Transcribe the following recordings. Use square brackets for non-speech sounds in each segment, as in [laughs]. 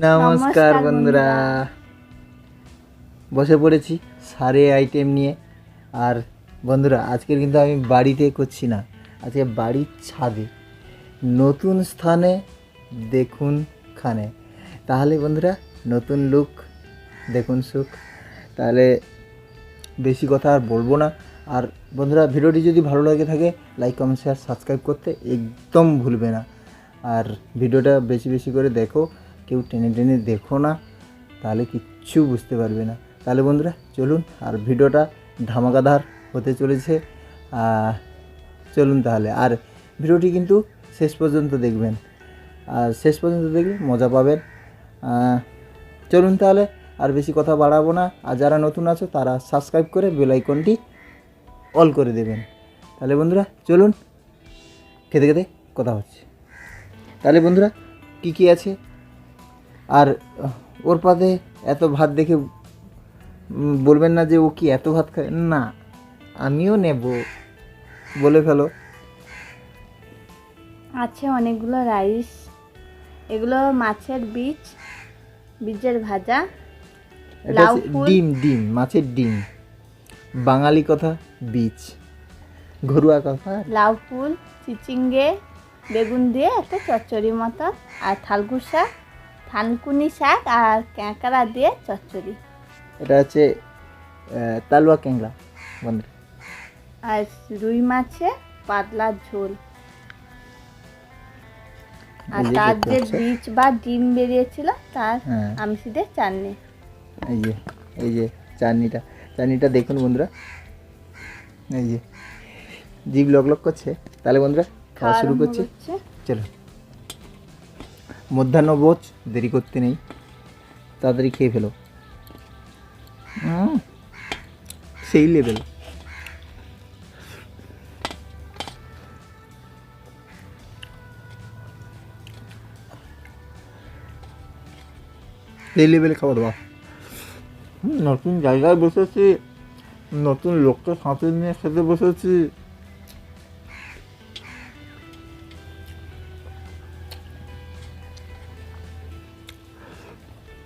নমস্কার বন্ধুরা। বসে পড়েছি সারে আইটেম নিয়ে। আর বন্ধুরা আজকের কিন্তু আমি বাড়িতে করছি না। আজকে বাড়ির ছাদে। নতুন স্থানে দেখুন খানে। তাহলে বন্ধুরা নতুন লুক দেখুন সুখ। তাহলে বেশি কথা আর বলব না। আর বন্ধুরা ভিডিওটি যদি ভালো লাগে থাকে লাইক কমেন্ট শেয়ার সাবস্ক্রাইব করতে একদম ভুলবে না। আর ভিডিওটা বেশি বেশি করে দেখো। কেউ টেনে টেনে দেখো না, তাহলে কিচ্ছু বুঝতে পারবে না। তাহলে বন্ধুরা, চলুন, আর ভিডিওটা ধামাকাধার হতে চলেছে। চলুন তাহলে, আর ভিডিওটি কিন্তু শেষ পর্যন্ত দেখবেন। আর শেষ পর্যন্ত দেখলে মজা পাবেন। চলুন তাহলে, আর বেশি কথা বাড়াবো না। আর যারা নতুন আছো, তারা সাবস্ক্রাইব করে বেল আইকনটি অল করে দেবেন। তাহলে বন্ধুরা, চলুন, খেতে খেতে কথা হচ্ছে। তাহলে বন্ধুরা, কি কি আছে? আর ওর পাতে এত ভাত দেখে বলবেন না যে ও কি এত ভাত খায়? না আমিও নেব বলে ফেলো। আছে অনেকগুলো রাইস এগুলো মাছের বীজ বীজের ভাজা লাউ ডিম ডিম মাছের ডিম। বাঙালি কথা বীজ। ঘরোয়া কথা। লাউ ফুল চিচিঙ্গে বেগুন দিয়ে একটা চচ্চড়ি মতো আর শাক থানকুনি শাক আর ক্যাঁকড়া দিয়ে চচ্চড়ি। এটা হচ্ছে তালুয়া ক্যাংলা বন্ধুরা আর রুই মাছে পাতলা ঝোল। আর তার যে বীজ বা ডিম বেরিয়েছিল তার হ্যাঁ। আমসিদের চাটনি। এই যে এই যে চাটনিটা চাটনিটা দেখুন বন্ধুরা। এই যে জিভ লক লক করছে। তাহলে বন্ধুরা খাওয়া শুরু করছে। চলো মধ্যাহ্ন বোঝ দেরি করতে নেই। তাড়াতাড়ি খেয়ে ফেলো। সেই লেভেল সেই লেভেলে খাবার দাবার নতুন জায়গায় বসেছি, নতুন লোককে সাথে নিয়ে খেতে বসেছি।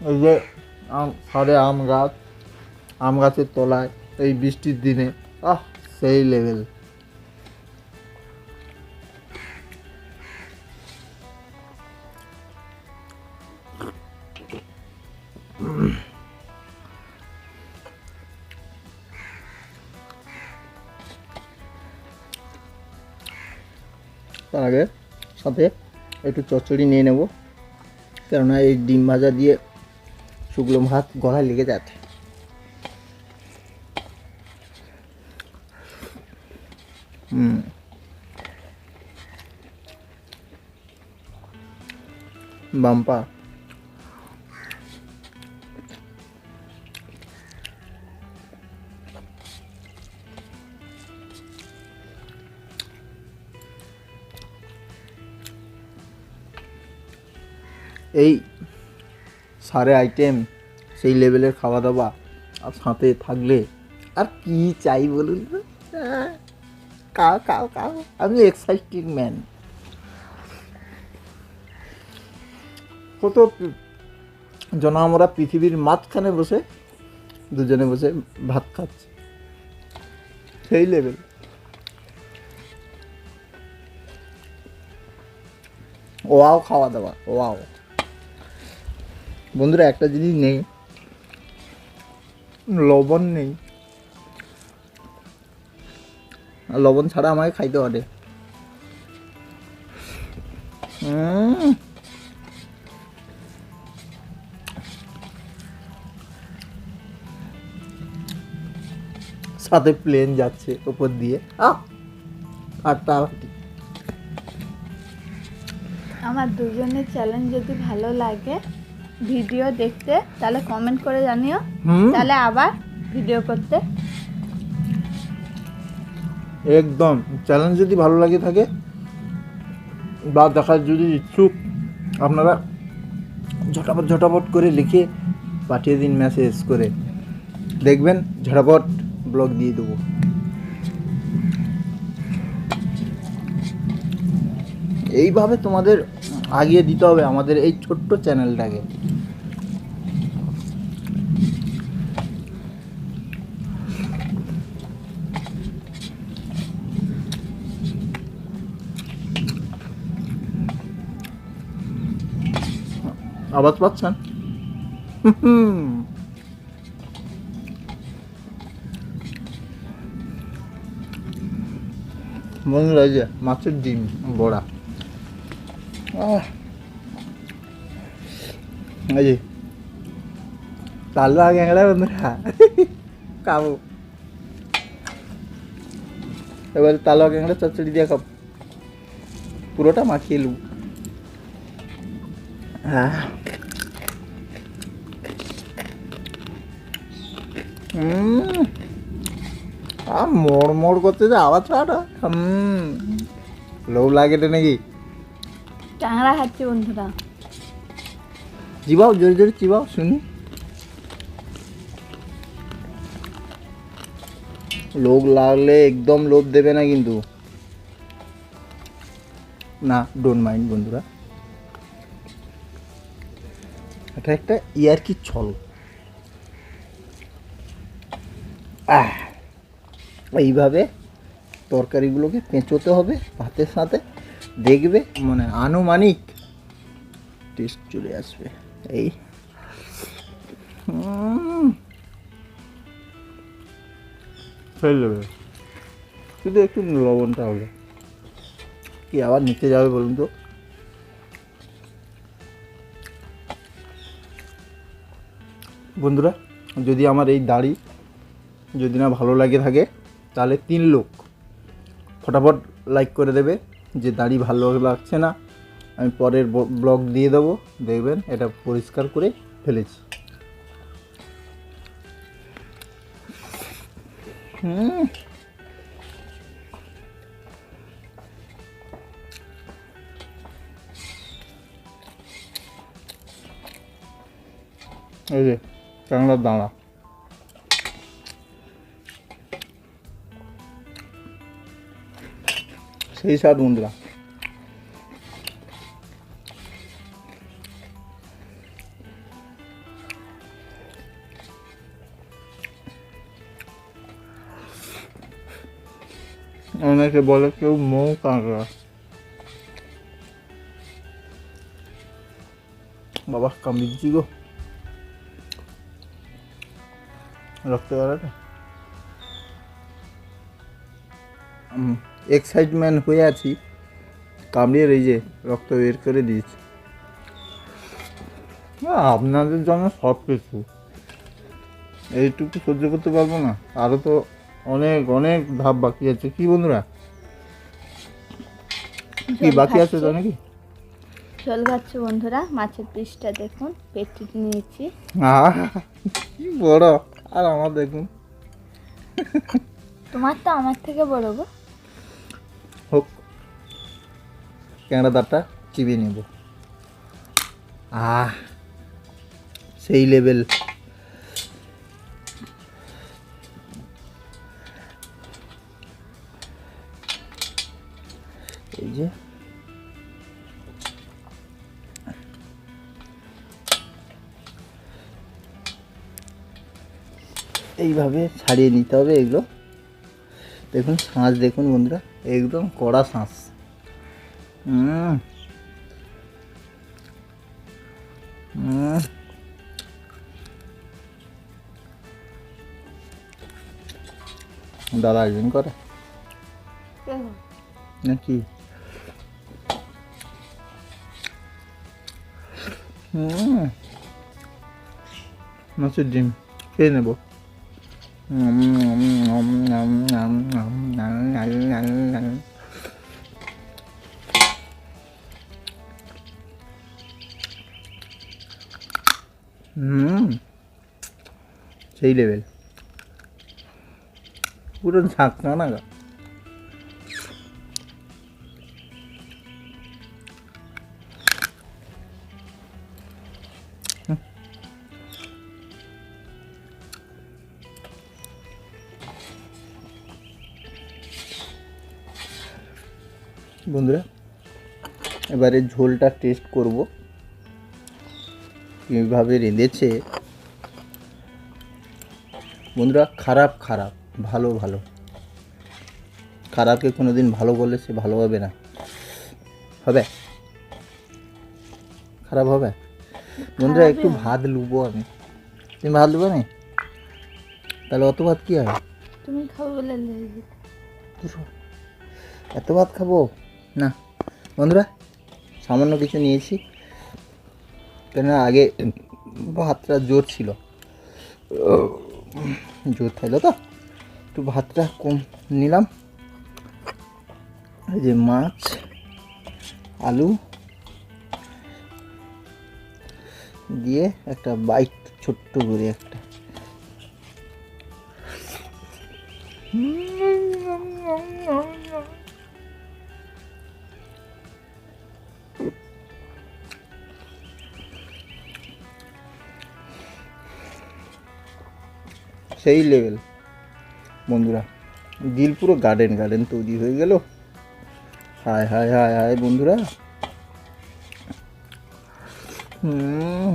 এই যে আম, সারে আম গাছ, আম গাছের তলায় এই বৃষ্টির দিনে, আহ, সেই লেভেল তার আগে সাথে একটু চচ্চড়ি নিয়ে নেব। কেননা এই ডিম ভাজা দিয়ে শুকনো ভাত গলায় লেগে যাচ্ছে। হুম। বাম্পা। এই সারে আইটেম, সেই লেভেলের খাওয়া দাওয়া আর সাথে থাকলে আর কি চাই বলুন খাও খাও খাও আমি এক্সাইটিং ম্যান কত জন আমরা পৃথিবীর মাঝখানে বসে, দুজনে বসে ভাত খাচ্ছি। সেই লেভেল ওয়াও খাওয়া দাওয়া ওয়াও। বন্ধুরা, একটা জিনিস নেই। লবণ নেই। লবণ ছাড়া আমাকে খাইতে পারে সাথে প্লেন যাচ্ছে ওপর দিয়ে। আর ফাটাফাটি আমার দুজনের চ্যালেঞ্জ যদি ভালো লাগে ভিডিও দেখতে তাহলে কমেন্ট করে জানিও। তাহলে আবার ভিডিও করতে। একদম। চ্যালেঞ্জ যদি ভালো লাগে থাকে বা দেখার যদি ইচ্ছুক আপনারা ঝটাপট ঝটাপট করে লিখে পাঠিয়ে দিন মেসেজ করে। দেখবেন ঝটাপট ব্লগ দিয়ে দেবো। এইভাবে তোমাদের আগিয়ে দিতে হবে আমাদের এই ছোট্ট চ্যানেলটাকে। আওয়াজ পাচ্ছেন? বন্ধুরা যে মাছের ডিম বড়া। এই তালুয়া গ্যাংড়া বন্ধুরা খাব এবার তালুয়া গ্যাংড়া চচ্চড়ি দিয়ে খাব পুরোটা মাখিয়ে লু আহ হুম আ মোড় মোড় করতে যে আওয়াজ পাটা হুম লোভ লাগে নাকি ট্যাংরা খাচ্ছি বন্ধুরা। জোরে জোরে চিবাও, শুনি। লোভ লাগলে একদম লোভ দেবে না কিন্তু। না ডোন্ট মাইন্ড বন্ধুরা। এটা একটা ইয়ার কি ছল। এইভাবে তরকারিগুলোকে পেঁচোতে হবে, ভাতের সাথে। দেখবে মানে আনুমানিক টেস্ট চলে আসবে। এই। উম। ফেল দেবে। শুধু একটু লবণটা হবে কি আবার নিতে যাবে বলুন তো? বন্ধুরা যদি আমার এই দাড়ি যদি না ভালো লাগে থাকে তাহলে তিন লোক। ফটাফট লাইক করে দেবে। যে দাড়ি ভালো লাগছে না, আমি পরের ব্লগ দিয়ে দেবো। দেখবেন, এটা পরিষ্কার করে ফেলেছি। এই যে, কাঁকড়ার দাঁড়া সেই স্বাদ বন্ধুরা। অনেকে বলে কেউ মৌ কাঁকড়া। বাবা কামড়িয়েছি গো। রক্ত বেড়াটা এক্সাইটমেন্ট হয়ে আছি কামড়িয়ে এই যে রক্ত বের করে দিয়েছি। আহ, আপনাদের জন্য সব কিছু। এইটুকু সহ্য করতে পারব না। আরও তো অনেক অনেক ধাপ বাকি আছে। কি বন্ধুরা? কি বাকি আছে। তো নাকি? ঝোল খাচ্ছি বন্ধুরা মাছের পিসটা দেখুন পেটি নিয়েছি। কি বড়। আর আমার দেখুন। তোমার তো আমার থেকে বড় গো। ক্যাংড়া দাঁতটা চিবিয়ে নেব। আহ, সেই লেভেল এই যে। এইভাবে ছাড়িয়ে নিতে হবে এগুলো। দেখুন শাঁস দেখুন বন্ধুরা, একদম কড়া শাঁস Ừ. Ừ. Đà Lạt vẫn đây, đấy. Ừ. Nó chi? Ừ. Nó sẽ dìm. Phê này bố. Ngậm ngậm ngậm ngậm ngậm ngậm ngậm ngậm হুম। সেই লেভেল পুরো ঝাঁকনা না গা। বন্ধুরা এবারে ঝোলটা টেস্ট করব। কীভাবে রেঁধেছে। বন্ধুরা খারাপ খারাপ ভালো ভালো। খারাপকে কোনো দিন ভালো বললে সে ভালো হবে না। হবে? খারাপ হবে? বন্ধুরা একটু ভাত লুবো আমি। তুমি ভাত লুবো না? তাহলে অত ভাত কি হয়? তুমি খাবে বলে। এত ভাত খাব? না। বন্ধুরা সামান্য কিছু নিয়েছি। কেন আগে ভাতটা জোর ছিল। জোর থাকল তো। একটু ভাতটা কম নিলাম। এই যে মাছ, আলু দিয়ে একটা বাইক ছোট্ট করে একটা। সেই লেভেল বন্ধুরা। দিল পুরো গার্ডেন গার্ডেন তৈরি হয়ে গেল। হায় হায় হায় হায়, বন্ধুরা। হুম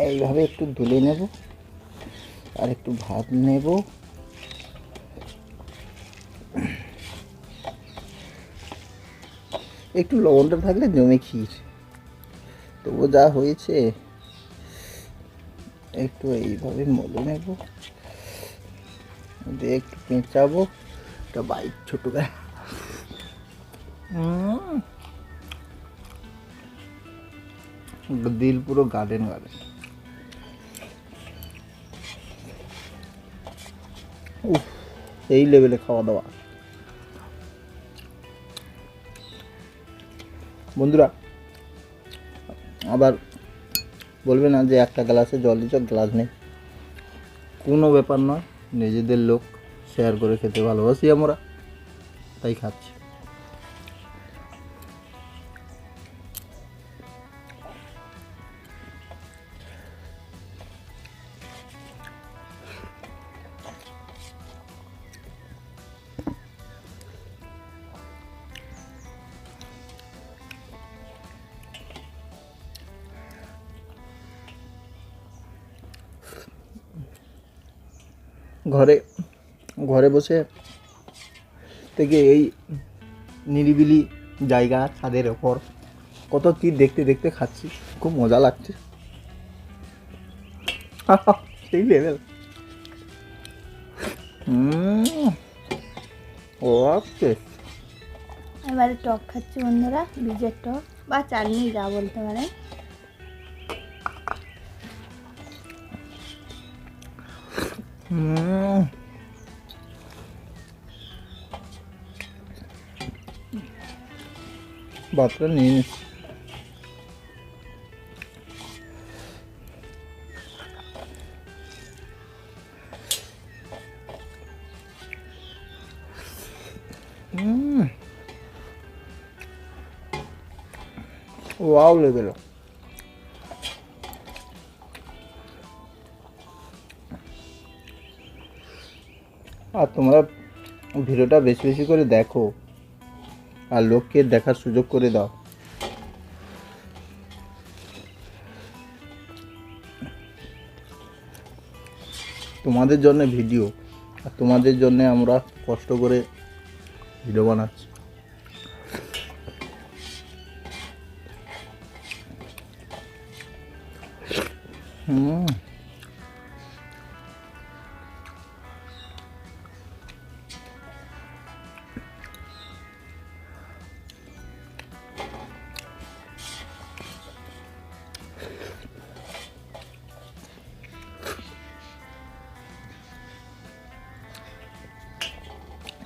এইভাবে একটু ধুলে নেব, আর একটু ভাত নেব। একটু লবণটা থাকলে জমে ক্ষীর। তবু যা হয়েছে, একটু এইভাবে মলে নেব। দিয়ে একটু পেঁচাবো, একটা বাইক ছোট দিল পুরো গার্ডেন গার্ডেন উফ, এই লেভেলে খাওয়া দাওয়া। বন্ধুরা, আবার বলবে না যে একটা গ্লাসে জল দিচ্ছ, গ্লাস নেই। কোনো ব্যাপার নয়, নিজেদের লোক শেয়ার করে খেতে ভালোবাসি আমরা, তাই খাচ্ছি। ঘরে ঘরে বসে থেকে এই নিরিবিলি জায়গা ছাদের ওপর কত কি দেখতে দেখতে খাচ্ছি, খুব মজা লাগছে। [laughs] সেই লেভেল ও আচ্ছা। এবারে টক খাচ্ছি বন্ধুরা বীজের টক বা চাটনি যা বলতে পারে হুম ভাতটা নিয়ে নিস হুম ওয়াও লেগেল আর তোমরা ভিডিওটা বেশি বেশি করে দেখো। আর লোককে দেখার সুযোগ করে দাও। তোমাদের জন্য ভিডিও। আর তোমাদের জন্য আমরা কষ্ট করে ভিডিও বানাচ্ছি।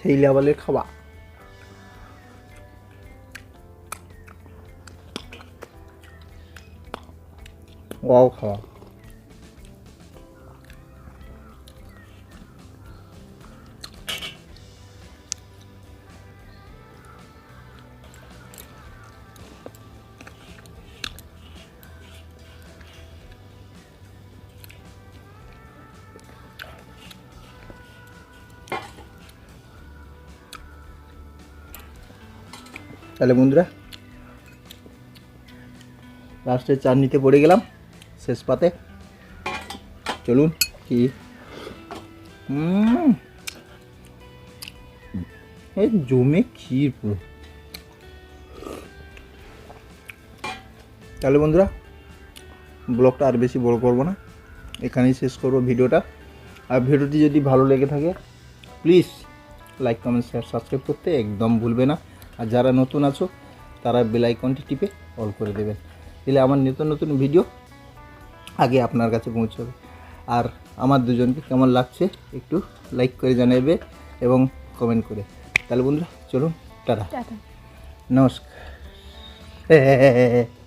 সেই লেভেলের খাওয়া ওয়াও খাওয়া তাহলে বন্ধুরা লাস্টে চাটনিতে পড়ে গেলাম, শেষ পাতে। চলুন কি। এই জমে ক্ষীর পুরো। তাহলে বন্ধুরা, ব্লগটা আর বেশি বড় করব না। এখানেই শেষ করব ভিডিওটা। আর ভিডিওটি যদি ভালো লেগে থাকে please like comment share subscribe করতে একদম ভুলবে না। আর যারা নতুন আছো তারা বেল আইকনটি টিপে অল করে দেবেন। দিলে আমার নতুন নতুন ভিডিও আগে আপনার কাছে পৌঁছবে আর আমার দুজনকে কেমন লাগছে একটু লাইক করে জানাবে এবং কমেন্ট করে। তাহলে বন্ধুরা চলুন টাটা। টাটা। নমস্কার। [laughs]